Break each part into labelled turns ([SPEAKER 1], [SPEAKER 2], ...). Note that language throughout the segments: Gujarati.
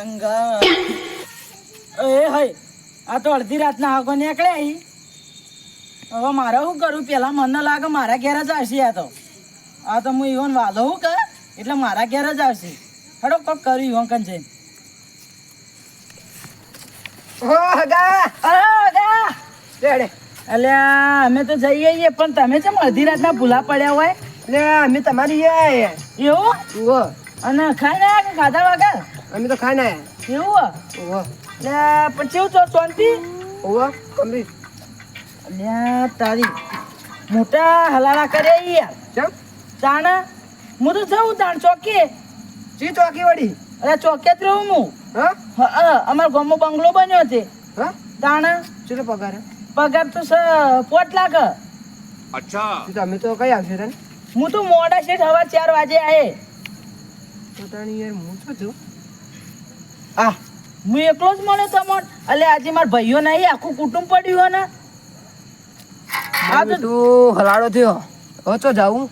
[SPEAKER 1] સંગ એ હઈ આ તો અડધી રાતના આગો નીકળે હવે મારે શું કરું પેલા મને લાગે મારા ઘેર જ આવશે આ તો. આ તો હું ઈવન વાલો હું કર એટલે મારા ઘેર જ આવશે. હડો કોક કર્યું ઈવન કન જઈને. અલ્યા અમે તો જઈએ પણ તમે છે અડધી રાતના ભૂલા પડ્યા હોય?
[SPEAKER 2] એટલે અમે તમારી
[SPEAKER 1] એવું? અને ખાઈ ના કે ખાધા વગર?
[SPEAKER 2] અમે તો ખાઈને આયા
[SPEAKER 1] એવું
[SPEAKER 2] ઓહો.
[SPEAKER 1] લે પછી એવું તો શાંતિ?
[SPEAKER 2] ઓહો કમરી
[SPEAKER 1] અલ્યા તારી મોટા હલાલા કરે ઈ યાર
[SPEAKER 2] ચમ?
[SPEAKER 1] તાણા? હું તો જઉં તાણ ચોકી.
[SPEAKER 2] ચી ચોકી વળી?
[SPEAKER 1] અરે ચોકે જ રહું હું.
[SPEAKER 2] હા?
[SPEAKER 1] અમારો હ, ગામમાં બંગલો બન્યો છે.
[SPEAKER 2] હા?
[SPEAKER 1] તાણા?
[SPEAKER 2] ચલો પગાર
[SPEAKER 1] પગાર તો સ પોટ લાખ.
[SPEAKER 2] અચ્છા. તો અમે તો કઈ આવશે તને
[SPEAKER 1] હું તો મોડા છે હવા ચાર વાગે આયે.
[SPEAKER 2] યાર
[SPEAKER 1] આ. હું એકલો જ મળ્યો તમને. એટલે આજે મારા ભાઈઓ નહીં આખું કુટુંબ પડ્યું હોય ને આ તો
[SPEAKER 2] તું હલાડો થયો ઓછો જાઉં.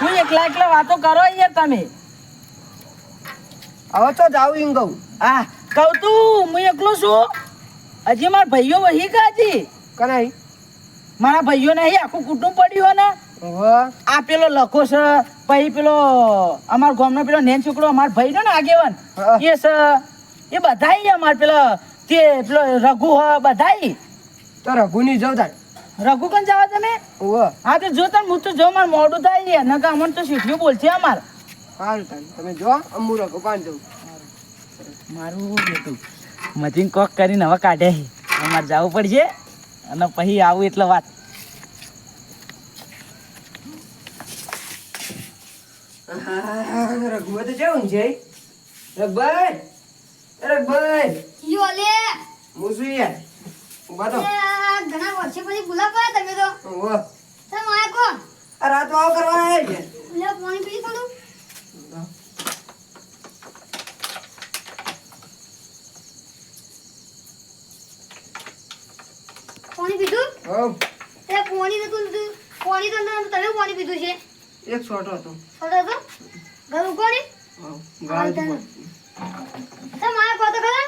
[SPEAKER 1] હું એકલા એકલા વાતો કરો યાર તમે.
[SPEAKER 2] હવે તો જાઉં એમ કહું.
[SPEAKER 1] આ કહું તું હું એકલો છું? હજી મારા ભાઈઓ વહી ગયા હજી?
[SPEAKER 2] કરાય.
[SPEAKER 1] મારા ભાઈઓ નહીં આખું કુટુંબ પડ્યું હોય ને આ પેલો લખો છે પછી પેલો અમાર ગામનો પેલો નેન છોકરો અમાર ભાઈ નો ને આગેવાન. એ છે એ બધાય અમાર પેલો તે પેલો રઘુ હ બધાય.
[SPEAKER 2] તો રઘુની જો તાર
[SPEAKER 1] રઘુ કન જાવ તમે? હા તો જો તમે હું તો જો માર મોડું થાય છે નકર અમન તો શીઠ્યું બોલશે અમાર.
[SPEAKER 2] તમે જો અમુ રઘુ પાન જવું?
[SPEAKER 1] મારું બેટું. મજીન કોક કરીને હવે કાઢે અમારે જવું પડશે. અને પછી આવું એટલે વાત
[SPEAKER 2] રઘુએ તો કેવું છે? રબર રબર
[SPEAKER 3] યો લે
[SPEAKER 2] મુસુયા ઊભા તો
[SPEAKER 3] એ ઘણા વર્ષે પછી ભૂલા પડ્યા તમે તો.
[SPEAKER 2] ઓહો.
[SPEAKER 3] તમે આયા કોણ?
[SPEAKER 2] આ રાત વાવ કરવા આવ્યા છે.
[SPEAKER 3] લે પાણી પી થોડું. પાણી પીધું?
[SPEAKER 2] હો
[SPEAKER 3] તે પાણી નતું તું પાણી તો ના તમે પાણી પીધું છે.
[SPEAKER 2] એક શોટ હતો.
[SPEAKER 3] થોડો હતો? ઘર ઉકોણી
[SPEAKER 2] હો, ગાળ
[SPEAKER 3] તને.
[SPEAKER 2] ઉપર.
[SPEAKER 3] તમે આયા કહો તો ખરા?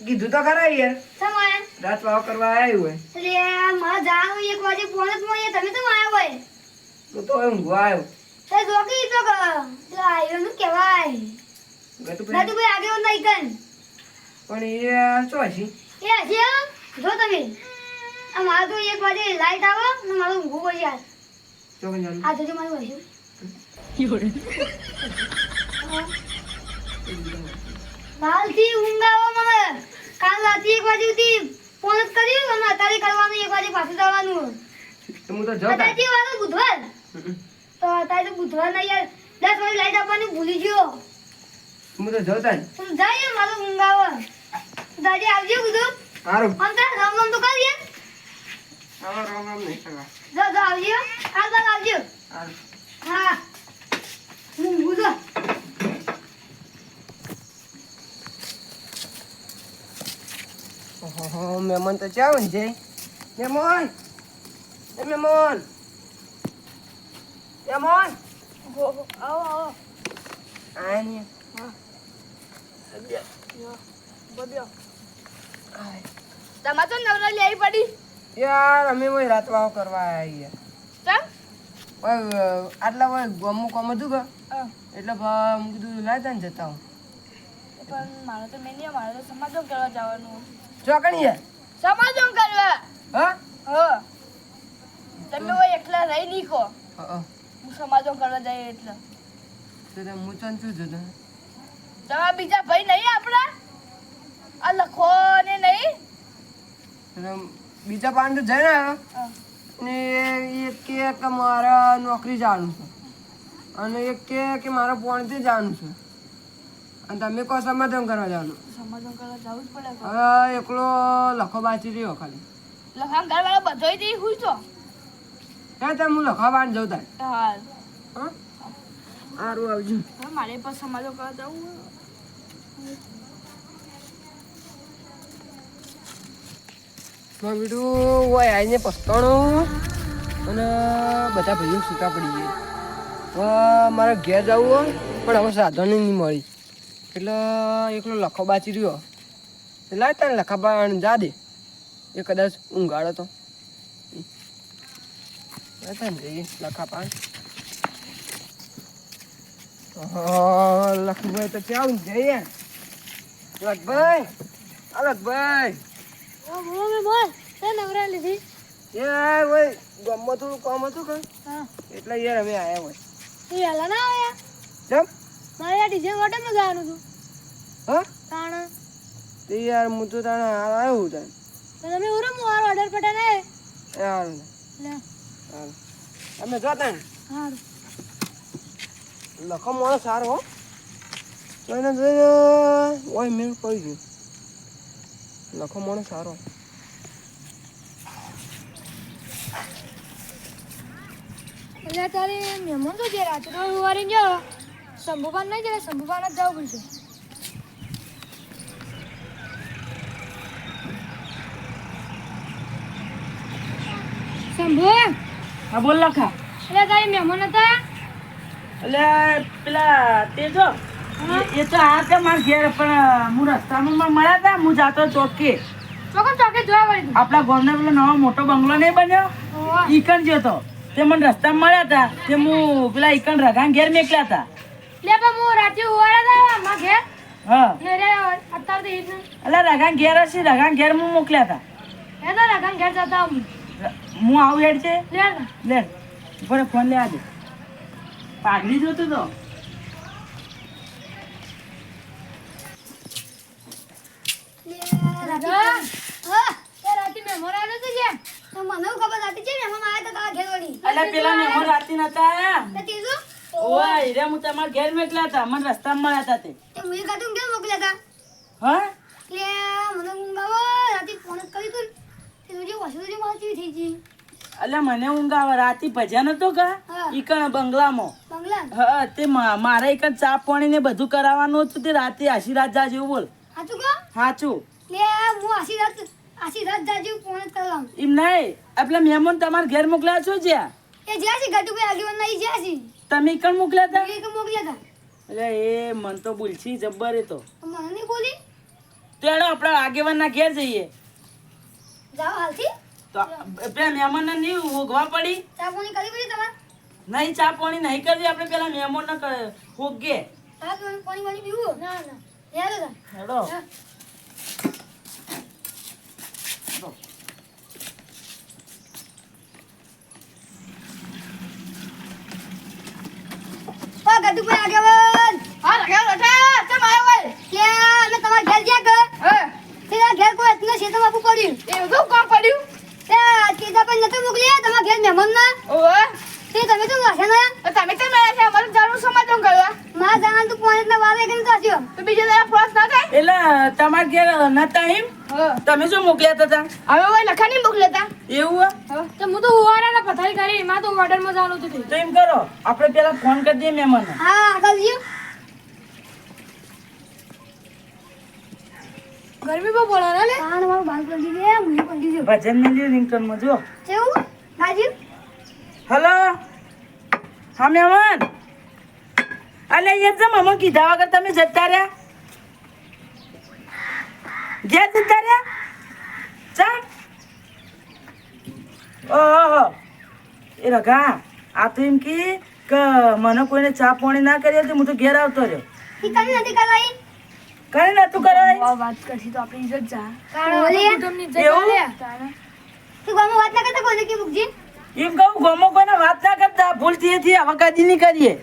[SPEAKER 2] કીધું તો ખરા યાર.
[SPEAKER 3] તમે?
[SPEAKER 2] રાત વાવ કરવા આવ્યું હોય.
[SPEAKER 3] એટલે મારા જાનું એક વાગે ફોન જ મળીએ. તમે તો આયા હોય.
[SPEAKER 2] તો તો ઊંઘવા આવ્યો
[SPEAKER 3] તે જોકી તો આયરનું કહેવાય.
[SPEAKER 2] ગટુભાઈ
[SPEAKER 3] નતું ભાઈ આગળ નહીં કન
[SPEAKER 2] પણ એ શું હશે?
[SPEAKER 3] એ હશે જો તમે. આ મારે તો એક વાગે લાઈટ આવે ને મારું ઊંઘવું પડી યાર. આ જોજો મારું હસ્યું કાલથી ઊંઘ આવે મને કાલ રાતે એક વાગે સુધી ફોન જ કર્યું અને અત્યારે કરવાનું એક વાગે પાછું જવાનું.
[SPEAKER 2] હું તો જતા
[SPEAKER 3] અત્યારે જે વાર બુધવાર. તો અત્યારે તો બુધવાર નહીં યાર. દસ વાગે લાઈટ આપવાનું ભૂલી ગયો.
[SPEAKER 2] હું તો જતા જ
[SPEAKER 3] તું જાય મારો ઊંઘ આવે દાદી આવજો કીધું
[SPEAKER 2] સારું.
[SPEAKER 3] તો રામ રામ તો કરીએ.
[SPEAKER 2] રામ રામ નહીં કરવા.
[SPEAKER 3] જો જો આવજો. કાલ બાદ આવજો. હા હું ઊંઘું છું.
[SPEAKER 2] ઓહો મહેમાન તો ચાવ ને છે મહેમાન! એ મહેમાન! મહેમાન!
[SPEAKER 3] આવો આવો.
[SPEAKER 2] આ ને
[SPEAKER 3] તમારે તો નવરા લેવી પડી.
[SPEAKER 2] યાર અમે ઓય રાત કરવા
[SPEAKER 3] ચમ
[SPEAKER 2] આટલા હોય ગમું કોમ હતું કે
[SPEAKER 3] હા.
[SPEAKER 2] એટલે ભા હું કીધું લાયતા ને જતા હું.
[SPEAKER 3] પણ મારે તો મેં નહીં મારે તો સમાધાન કરવા જવાનું.
[SPEAKER 2] ચોકણી
[SPEAKER 3] સમાધાન કરવા.
[SPEAKER 2] હા?
[SPEAKER 3] હ. તમે હોય એકલા રહી નીકો
[SPEAKER 2] હા
[SPEAKER 3] સમાધાન કરવા જઈએ એટલે.
[SPEAKER 2] તો હું તને છું જોતો?
[SPEAKER 3] તમારા બીજા ભાઈ નહીં આપણા? આ લખો ને નહીં
[SPEAKER 2] બીજા તો જઈને આવ્યો. ને એક કે કે મારા નોકરી જાણું છું. અને એક કે કે મારા પોણથી જાણું છે. અને તમે કહો સમાધાન કરવા જવાનું.
[SPEAKER 3] સમાધાન કરવા જવું જ પડે
[SPEAKER 2] હવે એકલો લખો બાચી રહ્યો ખાલી.
[SPEAKER 3] લખાણ ઘરવાળા બધો જઈ હું છો?
[SPEAKER 2] હા તમે હું લખવા બાર જઉં તાર.
[SPEAKER 3] હા?
[SPEAKER 2] સારું આવજો.
[SPEAKER 3] મારે પણ સમાધાન કરવા જવું
[SPEAKER 2] બેટું હોય આવીને પસ્તાણું. અને બધા ભાઈઓ સૂતા પડી ગયા. હવે મારે ઘેર જવું હોય પણ હવે સાધન નહીં મળી. એટલે એકલો લખો બાચી રહ્યો. એટલે તને લખાબા જા દે. એ કદાચ ઊંઘાડો તો. જઈએ લખાપા લખભાઈ તો ક્યાં જઈએ? લખભાઈ આ લખભાઈ.
[SPEAKER 3] ઓ બોલ તે નવરા લીધી.
[SPEAKER 2] યાર ભાઈ ગામમાં થોડું કામ હતું કે?
[SPEAKER 3] હા.
[SPEAKER 2] એટલે યાર અમે આયા હોય.
[SPEAKER 3] ના આવ્યા
[SPEAKER 2] કેમ?
[SPEAKER 3] મારે આ ડીજે હોટલમાં જવાનું હતું
[SPEAKER 2] હા?
[SPEAKER 3] તાણ.
[SPEAKER 2] તે યાર હું તો તાણે આવ્યો હું તાણે.
[SPEAKER 3] તો તમે ઉરો મારો ઓર્ડર પટા ને
[SPEAKER 2] એ હારું
[SPEAKER 3] લે.
[SPEAKER 2] હારું. અમે જોતા ને
[SPEAKER 3] હારું.
[SPEAKER 2] લખો માણસ સારો હો. જોઈને ઓય મેળ પડી ગયું લખો માણસ સારો.
[SPEAKER 3] એટલે તારી મહેમાન તો જે રાત્રે સવારે જો શંભુપાન નહીં જરા શંભુભાન જ જવું પડશે. શંભુ
[SPEAKER 1] હા બોલ લખા.
[SPEAKER 3] એટલે તારી મહેમાન હતા?
[SPEAKER 1] એટલે પેલા તે જો એ- તો આ તે મારા ઘેર પણ હું રસ્તામાં મળ્યા હતા હું જાતો ચોકે.
[SPEAKER 3] ચોકન ચોકે જોવા વળી
[SPEAKER 1] આપણા ગામનો પેલો નવો મોટો બંગલો નહીં બન્યો? ઈકણ જ્યો તો. તે મને રસ્તામાં મળ્યા હતા તે હું પેલા ઈકણ રઘાન ઘેર મેકલ્યા હતા.
[SPEAKER 3] લે પણ હું રાતે ઉવાળા દાવા માં ઘેર.
[SPEAKER 1] હા.
[SPEAKER 3] ઘેરે અત્યારે તો ઈદ ને
[SPEAKER 1] એટલે ઘેર હશે રઘાન ઘેર હું મોકલ્યા હતા
[SPEAKER 3] એ તો રગન ઘેર જતા હું
[SPEAKER 1] હું આવું હેડ છે?
[SPEAKER 3] લે.
[SPEAKER 1] લે ઉપર ફોન લે આજે પાઘડી જોતો તો.
[SPEAKER 3] રગન હા. રાતે મહેમાન આવ્યો તો મને ખબર હતી છે? મેમોર આવ્યા હતા તારા ઘેર વળી.
[SPEAKER 1] એટલે પેલા મેમોર રાતે નતા આયા
[SPEAKER 3] તે ત્રીજું
[SPEAKER 1] ઓય રે હું તમારા ઘેર મેકલા હતા. મને રસ્તામાં મળ્યા હતા તે.
[SPEAKER 3] તે મુઈ કાઢું કેમ મોકલ્યા હતા?
[SPEAKER 1] હા?
[SPEAKER 3] લે મને આવે રાતે ફોન કરી તું તે તુજે વસુ તુજે થઈ ગઈ?
[SPEAKER 1] અલ્યા મને ઊંઘ આવે. રાતે ભજન હતો કા? ઈકણ બંગલામાં.
[SPEAKER 3] બંગલા?
[SPEAKER 1] હા તે મારા ઈકણ ચા પાણી ને બધું કરાવવાનું હતું તે રાતે આશીર્વાદ જા જેવું બોલ.
[SPEAKER 3] સાચું કહો?
[SPEAKER 1] સાચું
[SPEAKER 3] લે હું આશીર્વાદ આશીર્વાદ જાજુ ફોન કરવા.
[SPEAKER 1] એમ નહીં. એટલે મહેમાન તમારા ઘેર મોકલ્યા છો જ્યાં?
[SPEAKER 3] એ જ્યાં છે ગટુભાઈ આગેવાન નહીં જ્યાં છે?
[SPEAKER 1] તમે કણ મોકલ્યા હતા
[SPEAKER 3] મોકલ્યા હતા
[SPEAKER 1] એટલે એ મન તો ભૂલછી જબ્બર એ તો.
[SPEAKER 3] તો મને નહીં બોલી
[SPEAKER 1] તેડો આપણા આગેવાનના ઘેર જઈએ.
[SPEAKER 3] જાઓ હાલથી.
[SPEAKER 1] તો પેલા મહેમાનને નહીં ઉઘવા પડી?
[SPEAKER 3] ચા પાણી કરી પડી તમારે?
[SPEAKER 1] નહીં ચા પાણી નહીં કરવી આપણે પેલા મહેમાનને હોગે
[SPEAKER 3] ચા પાણી પીવું? ના ના.
[SPEAKER 1] હેડો
[SPEAKER 3] ઓ આગેવાન હા કે અમે તમારા ઘેર ગયા કર હા. તેરા ઘેર કોઈ એટલું શેતમ આપવું પડ્યું. એવું શું કામ પડ્યું? તે કેતા પણ નતું મોકલ્યા તમારા ઘેર મહેમાન ના ઓહો. તે તમે શું વાસે ના તમે તો છે? અમારું જરૂર સમાધાન કરવા માં જાણ તું પોઈન્ટ ના વારે કેમ તાસ્યો તો બીજે જરા ફોર્સ ના થાય?
[SPEAKER 1] એટલે તમારા ઘેર નતા એમ? તમે શું મોકલ્યા હતા
[SPEAKER 3] હવે ઓય લખાની મોકલ્યા
[SPEAKER 1] એવું
[SPEAKER 3] તો હું તો હુવારા ના પથારી કરી એમાં તો ઓર્ડરમાં જવાનું હતું.
[SPEAKER 1] તો એમ કરો આપણે પેલા ફોન કરી દઈએ
[SPEAKER 3] હા આગળ જીઓ ગરમી બહુ પડે ને લે? કાન મારું બાલ પડી
[SPEAKER 1] ભજન ને લ્યો રિંગટોનમાં જો
[SPEAKER 3] કેવું ગાજી
[SPEAKER 1] હલો? હા મહેમાન? અલે યાર જમ અમે કીધા વગર તમે જતા રહ્યા. જે જતા રહ્યા ચા ઓહો. એ રઘા આ તો એમ કી કે મને કોઈને ચા પાણી ના કરી હતી હું તો ઘેર આવતો રહ્યો.
[SPEAKER 3] કરી નથી કરાઈ?
[SPEAKER 1] કઈ નતું કરાય
[SPEAKER 3] વાત કરશી તો આપણી ઇજ્જત જા. કાણ તમને ઇજ્જત તું ગમો વાત ના કરતા કોને કે મુકજી
[SPEAKER 1] એમ કહું ગમો કોઈને વાત ના કરતા ભૂલથી હતી હવે કદી નહીં કરીએ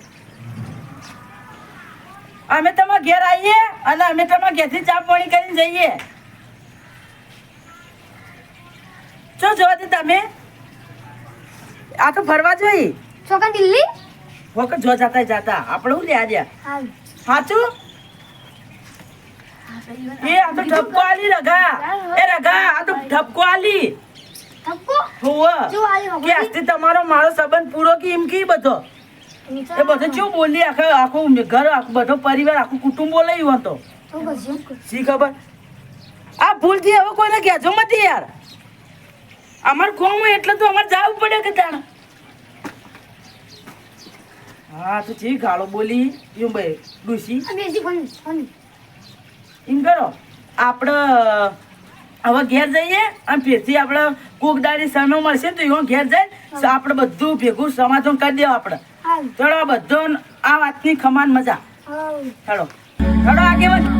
[SPEAKER 1] અમે તમારા ઘેર આવીએ અને અમે તમારા ઘેરથી ચા પાણી કરીને જઈએ. શું જોવા દે તમે? આ તો ફરવા જોઈ?
[SPEAKER 3] છોકરા દિલ્હી?
[SPEAKER 1] વખત જો જાતા જાતા. આપણે હું લ્યા જ્યા સાચું? એ આ તો ઠપકો આલી રગા એ રગા આ તો ઠપકો આલી
[SPEAKER 3] થપકો
[SPEAKER 1] હોવ કે આજથી તમારો મારો સંબંધ પૂરો કે એમ કી બધો? એ બધો કેવું બોલી આખા આખું ઘર આખું બધો પરિવાર આખું કુટુંબ બોલાયું હતો શી ખબર? આ ભૂલથી હવે કોઈને કહેજો મતી યાર. અમાર કોમ હોય એટલે તો અમારે જવું પડે કે તાણ. હા તો ચી ગાળો બોલી એમ ભાઈ ડૂસી એમ કરો આપણે હવે ઘેર જઈએ અને ફેરથી આપણે કોક દાડી સામે મળશે તો એવો ઘેર જાય આપણે બધું ભેગું સમાધાન કરી દેવા આપણે ચડો બધો આ વાતની ખમાન મજા.
[SPEAKER 3] ચડો
[SPEAKER 1] ચડો ચલો આગેવાન.